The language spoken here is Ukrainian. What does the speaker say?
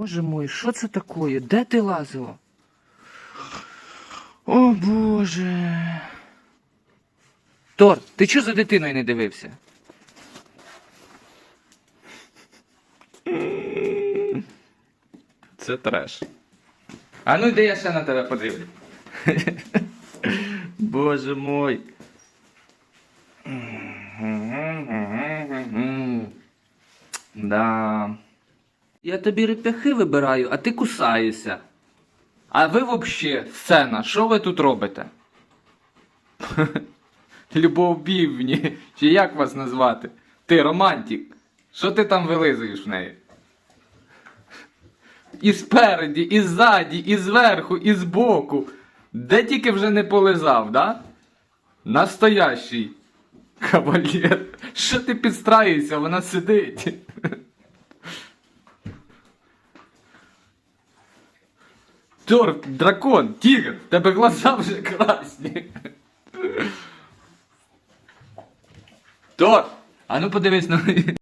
Боже мой, що це таке? Де ти лазила? О Боже. Тор, ти чого за дитиною не дивився? Це треш. А ну йди я ще на тебе подивлю. Боже мой. Да. Я тобі реп'яхи вибираю, а ти кусаєшся. А ви взагалі, сцена, що ви тут робите? Любовбівні, чи як вас назвати? Ти романтик. Що ти там вилизуєш в неї? І спереді, і ззаді, і зверху, і збоку. Де тільки вже не полизав, да? Настоящий кавалер. Що ти підстраюєшся, вона сидить. Тор, дракон, тигр, в тебе глаза вже красні. Тор, а ну подивись на.